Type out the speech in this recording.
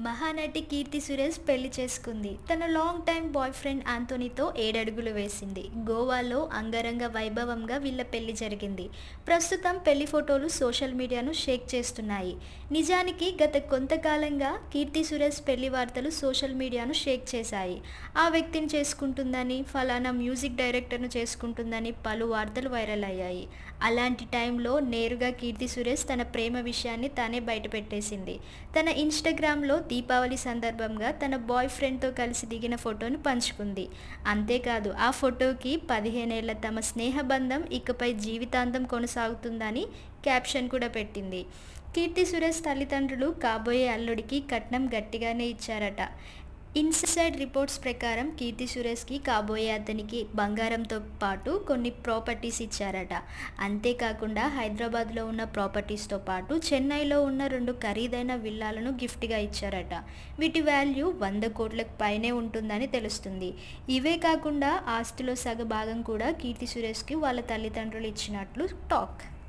మహానటి కీర్తి సురేష్ పెళ్ళి చేసుకుంది. తన లాంగ్ టైం బాయ్ ఫ్రెండ్ ఆంటోనీతో ఏడడుగులు వేసింది. గోవాలో అంగరంగ వైభవంగా వీళ్ళ పెళ్ళి జరిగింది. ప్రస్తుతం పెళ్ళి ఫోటోలు సోషల్ మీడియాను షేక్ చేస్తున్నాయి. నిజానికి గత కొంతకాలంగా కీర్తి సురేష్ పెళ్ళి వార్తలు సోషల్ మీడియాను షేక్ చేశాయి. ఆ వ్యక్తిని చేసుకుంటుందని ఫలానా మ్యూజిక్ డైరెక్టర్ను చేసుకుంటుందని పలు వార్తలు వైరల్ అయ్యాయి. అలాంటి టైంలో నేరుగా కీర్తి సురేష్ తన ప్రేమ విషయాన్ని తానే బయటపెట్టేసింది. తన ఇన్స్టాగ్రామ్లో దీపావళి సందర్భంగా తన బాయ్ ఫ్రెండ్తో కలిసి దిగిన ఫోటోను పంచుకుంది. అంతేకాదు ఆ ఫోటోకి పదిహేనేళ్ళ తమ స్నేహబంధం ఇకపై జీవితాంతం కొనసాగుతుందని క్యాప్షన్ కూడా పెట్టింది. కీర్తి సురేష్ తల్లిదండ్రులు కాబోయే అల్లుడికి కట్నం గట్టిగానే ఇచ్చారట. ఇన్సైడ్ రిపోర్ట్స్ ప్రకారం కీర్తి సురేష్కి కాబోయే అతనికి బంగారంతో పాటు కొన్ని ప్రాపర్టీస్ ఇచ్చారట. అంతేకాకుండా హైదరాబాద్లో ఉన్న ప్రాపర్టీస్తో పాటు చెన్నైలో ఉన్న రెండు ఖరీదైన విల్లాలను గిఫ్ట్గా ఇచ్చారట. వీటి వాల్యూ వంద కోట్లకు పైనే ఉంటుందని తెలుస్తుంది. ఇవే కాకుండా ఆస్తిలో సగ భాగం కూడా కీర్తి సురేష్కి వాళ్ళ తల్లిదండ్రులు ఇచ్చినట్లు టాక్.